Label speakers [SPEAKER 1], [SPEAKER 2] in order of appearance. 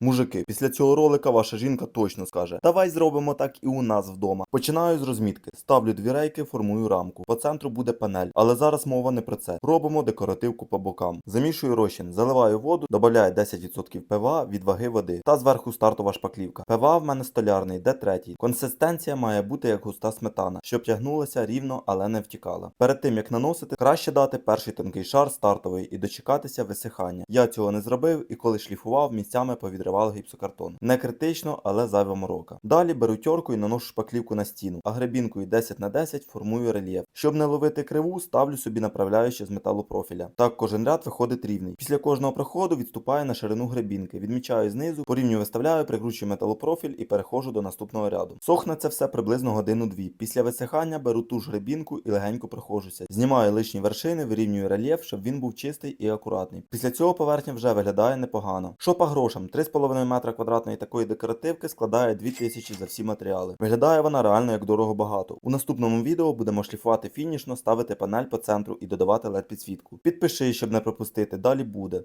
[SPEAKER 1] Мужики, після цього ролика ваша жінка точно скаже: Давай зробимо так і у нас вдома. Починаю з розмітки. Ставлю дві рейки, формую рамку. По центру буде панель, але зараз мова не про це. Робимо декоративку по бокам. Замішую розчин, заливаю воду, додаю 10% ПВА від ваги води та зверху стартова шпаклівка. ПВА в мене столярний, де третій. Консистенція має бути як густа сметана, щоб тягнулася рівно, але не втікала. Перед тим як наносити, краще дати перший тонкий шар стартовий і дочекатися висихання. Я цього не зробив і коли шліфував, місцями повідривав гіпсокартон. Не критично, але зайва морока. Далі беру тьорку і наношу шпаклівку на стіну, а гребінкою 10 на 10 формую рельєф. Щоб не ловити криву, ставлю собі направляюче з металопрофіля. Так кожен ряд виходить рівний. Після кожного проходу відступаю на ширину гребінки, відмічаю знизу, по рівню виставляю, прикручую металопрофіль і переходжу до наступного ряду. Сохне це все приблизно годину-дві. Після висихання беру ту ж гребінку і легенько проходжуся. Знімаю лишні вершини, вирівнюю рельєф, щоб він був чистий і акуратний. Після цього поверхня вже виглядає непогано. Що по грошам? 3,5 метра квадратної такої декоративки складає 2000 за всі матеріали. Виглядає вона реально як дорого багато. У наступному відео будемо шліфувати фінішно, ставити панель по центру і додавати LED підсвітку. Підпиши, щоб не пропустити, далі буде.